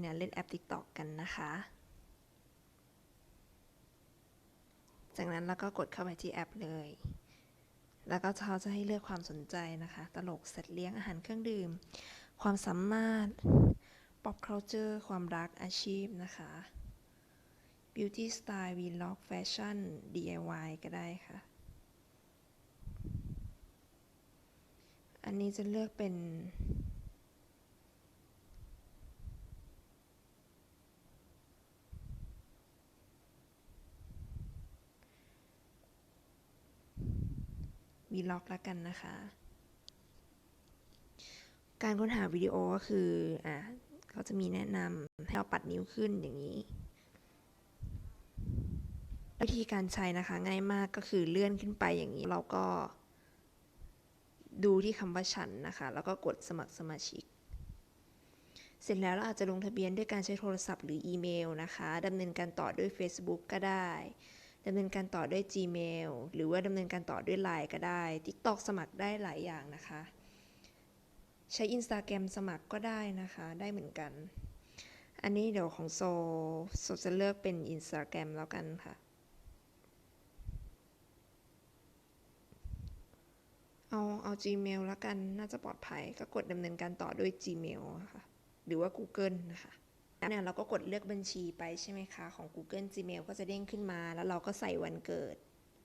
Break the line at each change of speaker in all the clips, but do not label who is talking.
เนี่ยเล่นแอป TikTok กันนะคะ จากนั้นเราก็กดเข้าไปที่แอปเลย แล้วก็เขาจะให้เลือกความสนใจนะคะ ตลกสัตว์เลี้ยงอาหารเครื่องดื่ม ความสามารถ pop culture ความรักอาชีพนะคะ beauty style vlog fashion DIY ก็ได้ค่ะ อันนี้จะเลือกเป็น วีล็อกแล้วกันนะคะ การค้นหาวิดีโอก็คืออะเขาจะมีแนะนำให้เราปัดนิ้วขึ้นอย่างนี้ วิธีการใช้นะคะง่ายมากก็คือเลื่อนขึ้นไปอย่างนี้เราก็ ดูที่คำว่าฉันนะคะ แล้วก็กดสมัครสมาชิกเสร็จแล้วเราอาจจะลงทะเบียนด้วยการใช้โทรศัพท์หรืออีเมลนะคะดำเนินการต่อด้วย Facebook ก็ได้ ดำเนินการต่อด้วย Gmail หรือว่าดำเนินการต่อด้วย Line ก็ได้ TikTok สมัครได้หลายอย่างนะคะ ใช้ Instagram สมัครก็ได้นะคะ ได้เหมือนกัน อันนี้เดี๋ยวของโซโซจะเลือกเป็น Instagram แล้วกันค่ะเอาเอา Gmail แล้วกันน่าจะปลอดภัยก็กดดำเนินการต่อด้วย Gmail ะค่ะ หรือว่า Google นะคะ เนี่ยเราก็กดเลือกบัญชีไปใช่ไหมคะ ของ Google Gmail ก็จะเด้งขึ้นมา แล้วเราก็ใส่วันเกิด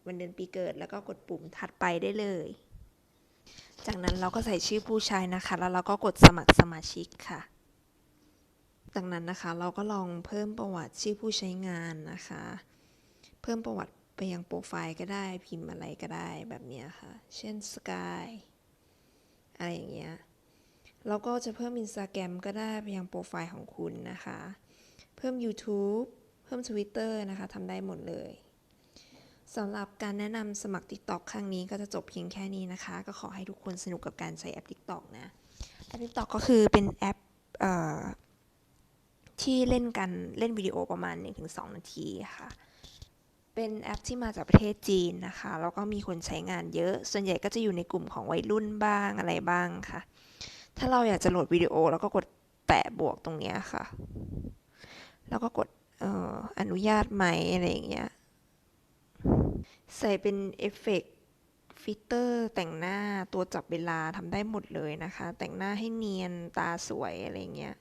วันเดือนปีเกิด แล้วก็กดปุ่มถัดไปได้เลย จากนั้นเราก็ใส่ชื่อผู้ใช้นะคะ แล้วเราก็กดสมัครสมาชิกค่ะ จากนั้นนะคะเราก็ลองเพิ่มประวัติชื่อผู้ใช้งานนะคะ เพิ่มประวัติไปยังโปรไฟล์ก็ได้พิมพ์อะไรก็ได้แบบนี้ค่ะ เช่น Sky อะไรอย่างเงี้ย แล้วก็จะเพิ่ม Instagram ก็ได้ไปยังโปรไฟล์ของคุณนะคะ เพิ่ม YouTube เพิ่ม Twitter นะคะทำได้หมดเลยสำหรับการแนะนำสมัคร TikTok ครั้งนี้ก็จะจบเพียงแค่นี้นะคะ ก็ขอให้ทุกคนสนุกกับการใช้แอป TikTok นะ แอป TikTok ก็คือเป็นแอปออที่เล่นกันเล่นวิดีโอประมาณ 1-2 นาทีค่ะ เป็นแอปที่มาจากประเทศจีนนะคะ แล้วก็มีคนใช้งานเยอะ ส่วนใหญ่ก็จะอยู่ในกลุ่มของวัยรุ่นบ้างอะไรบ้างค่ะ ถ้าเราอยากจะโหลดวิดีโอแล้วก็กดแตะบวกตรงเนี้ยค่ะ แล้วก็กดอออนุญาตไหมอะไรอย่างเงี้ย ใส่เป็นเอฟเฟกต์ฟิลเตอร์แต่งหน้าตัวจับเวลาทำได้หมดเลยนะคะ แต่งหน้าให้เนียนตาสวยอะไรเงี้ย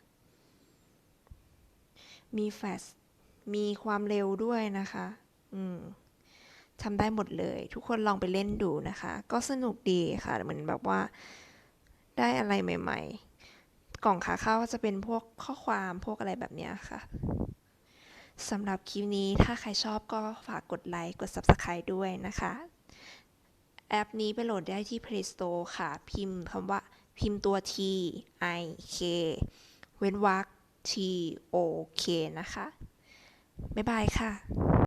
มีแฟลชมีความเร็วด้วยนะคะ อืมทำได้หมดเลย ทุกคนลองไปเล่นดูนะคะ ก็สนุกดีค่ะ เหมือนแบบว่า ได้อะไรใหม่ ๆ กล่องขาเข้าก็จะเป็นพวกข้อความพวกอะไรแบบนี้ค่ะสำหรับคลิปนี้ถ้าใครชอบก็ฝากกดไลค์กด Subscribe ด้วยนะคะ แอปนี้ไปโหลดได้ที่ Play Store ค่ะ พิมพ์คำว่าพิมพ์ตัว T I K เว้นวรรค T O K นะคะ บ๊ายบายค่ะ